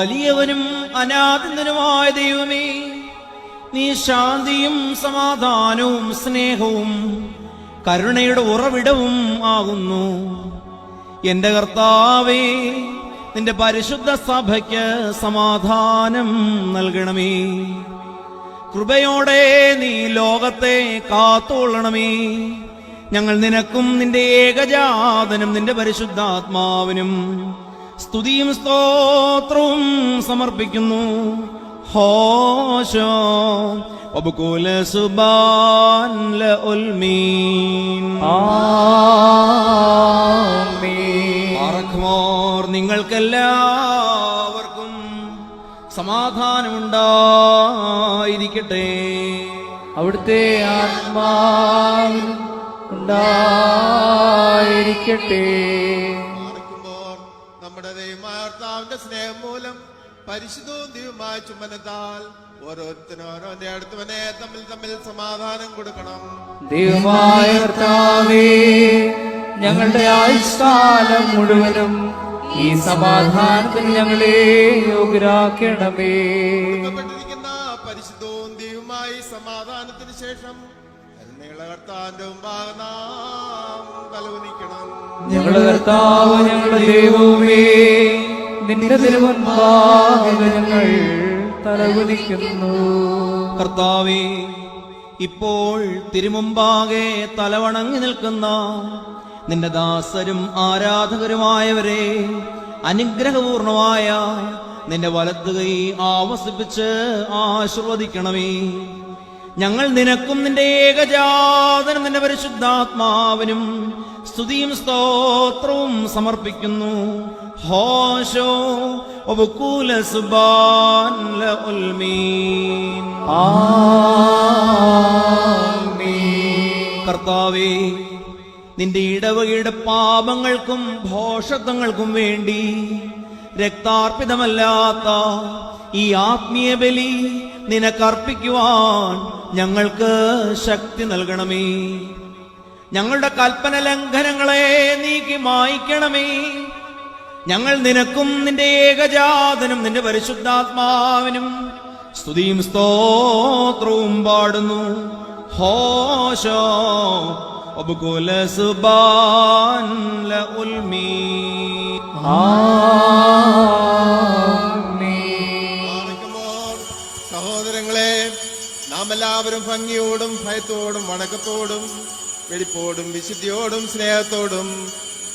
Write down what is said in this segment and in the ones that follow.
വലിയവനും അനാഥനുമായ ദൈവമേ നീ ശാന്തിയും സമാധാനവും സ്നേഹവും കരുണയുടെ ഉറവിടവും ആകുന്നു. എന്റെ കർത്താവേ നിന്റെ പരിശുദ്ധ സഭയ്ക്ക് സമാധാനം നൽകണമേ. കൃപയോടെ നീ ലോകത്തെ കാത്തോളണമേ. ഞങ്ങൾ നിനക്കും നിന്റെ ഏകജാതനും നിന്റെ പരിശുദ്ധാത്മാവിനും സ്തുതിയും സ്തോത്രവും സമർപ്പിക്കുന്നു. ഹോശോ. ആർക്കുമോർ നിങ്ങൾക്കെല്ലാവർക്കും സമാധാനമുണ്ടായിരിക്കട്ടെ. അവിടുത്തെ ആത്മാ ഉണ്ടായിരിക്കട്ടെ. കർത്താവിന്റെ സ്നേഹം മൂലം പരിശുദ്ധവും ദൈവമായ ചുമനത്താൽ ഓരോരുത്തരും ഓരോന്റെ അടുത്തവനെ തമ്മിൽ തമ്മിൽ സമാധാനം കൊടുക്കണം. ദൈവമായ കർത്താവേ ഞങ്ങളുടെ ആയുഷ്കാലം മുഴുവനും ഈ സമാധാനത്തിന് ഞങ്ങളെ യോഗ്യരാക്കണമേ. പരിശുദ്ധവും ദൈവമായ സമാധാനത്തിന് ശേഷം ഞങ്ങളുടെ കർത്താവ് ഞങ്ങളുടെ ദൈവമേ നിന്റെ തിരുമുൻപാകെ ഞങ്ങൾ തലകുനിക്കുന്നു. കർത്താവേ ഇപ്പോൾ തിരുമുമ്പാകെ തലവണങ്ങി നിൽക്കുന്ന നിന്റെ ദാസരും ആരാധകരുമായവരെ അനുഗ്രഹപൂർണമായ നിന്റെ വലത്ത് കൈ ആവസിപ്പിച്ച് ആശീർവദിക്കണമേ. ഞങ്ങൾ നിനക്കും നിന്റെ ഏകജാതനും നിന്റെ പരിശുദ്ധാത്മാവിനും സ്തുതിയും സ്തോത്രവും സമർപ്പിക്കുന്നു. ഹോശോ وبكل سبان لألمين കർത്താവേ നിന്റെ ഇടവകയുടെ പാപങ്ങൾക്കും ഭോഷത്വങ്ങൾക്കും വേണ്ടി രക്താർപ്പിതമല്ലാത്ത ഈ ആത്മീയ ബലി നിനക്കർപ്പിക്കുവാൻ ഞങ്ങൾക്ക് ശക്തി നൽകണമേ. ഞങ്ങളുടെ കൽപ്പന ലംഘനങ്ങളെ നീക്കി മായ്ക്കണമേ. ഞങ്ങൾ നിനക്കും നിന്റെ ഏകജാതനും നിന്റെ പരിശുദ്ധാത്മാവിനും സ്തുതിയും സ്തോത്രവും പാടുന്നു. ഹോശോ ഒബുകുല സുബാൻ സഹോദരങ്ങളെ നാം എല്ലാവരും ഭംഗിയോടും ഭയത്തോടും വണക്കത്തോടും വെടിപ്പോടും വിശുദ്ധിയോടും സ്നേഹത്തോടും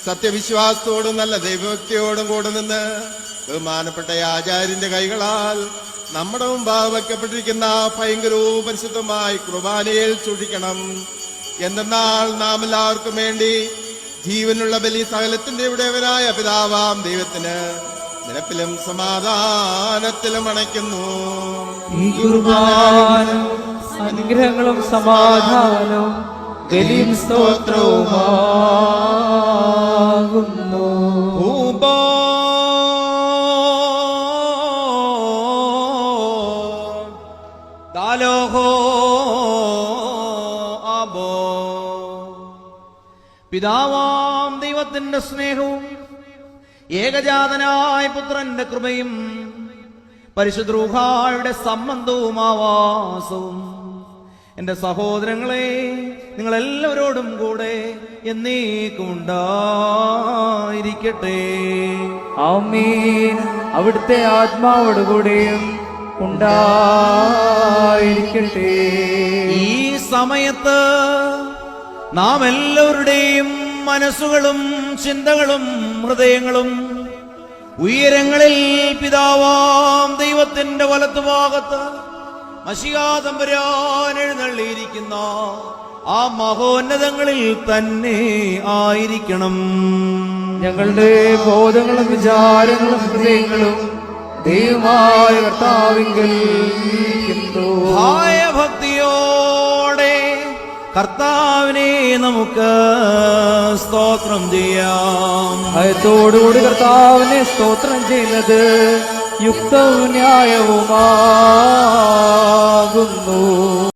സത്യവിശ്വാസത്തോടും നല്ല ദൈവഭക്തിയോടും കൂടെ നിന്ന് ബഹുമാനപ്പെട്ട ആചാര്യന്റെ കൈകളാൽ നമ്മുടെ മുമ്പാകെ വയ്ക്കപ്പെട്ടിരിക്കുന്ന ഭയങ്കരവും പരിശുദ്ധമായി കുർബാനയിൽ സൂക്ഷിക്കണം. എന്തെന്നാൽ നാം എല്ലാവർക്കും വേണ്ടി ജീവനുള്ള ബലി സകലത്തിന്റെ ഉടയവനായ പിതാവാം ദൈവത്തിന് നിരപ്പിലും സമാധാനത്തിലും അണയ്ക്കുന്നു. ഈ അനുഗ്രഹങ്ങളും സമാധാനവും ബലിയും സ്തോത്രവുമാകുന്നു ഊബോ ദാലോഹോ പിതാവാം ദൈവത്തിന്റെ സ്നേഹവും ഏകജാതനായ പുത്രന്റെ കൃപയും പരിശുദ്രൂഹായുടെ സംബന്ധവും ആവാസവും. എന്റെ സഹോദരങ്ങളെ നിങ്ങൾ എല്ലാവരോടും കൂടെ എന്നേക്കും ഉണ്ടായിരിക്കട്ടെ ആമീൻ. അവിടുത്തെ ആത്മാവോടുകൂടെയും ഉണ്ടായിരിക്കട്ടെ. ഈ സമയത്ത് നാം എല്ലാവരുടെയും മനസ്സുകളും ചിന്തകളും ഹൃദയങ്ങളും ഉയരങ്ങളിൽ പിതാവാം ദൈവത്തിന്റെ വലത്തുഭാഗത്ത് മഷിയാതമ്പരാൻ എഴുന്നള്ളിയിരിക്കുന്ന ആ മഹോന്നതങ്ങളിൽ തന്നെ ആയിരിക്കണം. ഞങ്ങളുടെ ബോധങ്ങളും വിചാരങ്ങളും ഹൃദയങ്ങളും ദൈവമായ കർത്താവിങ്കൽ. ഭയഭക്തിയോടെ കർത്താവിനെ നമുക്ക് സ്തോത്രം ചെയ്യാം ഭയത്തോടുകൂടി കർത്താവിനെ സ്തോത്രം ചെയ്യുന്നത് യുക്തവും ന്യായവുമാകുന്നു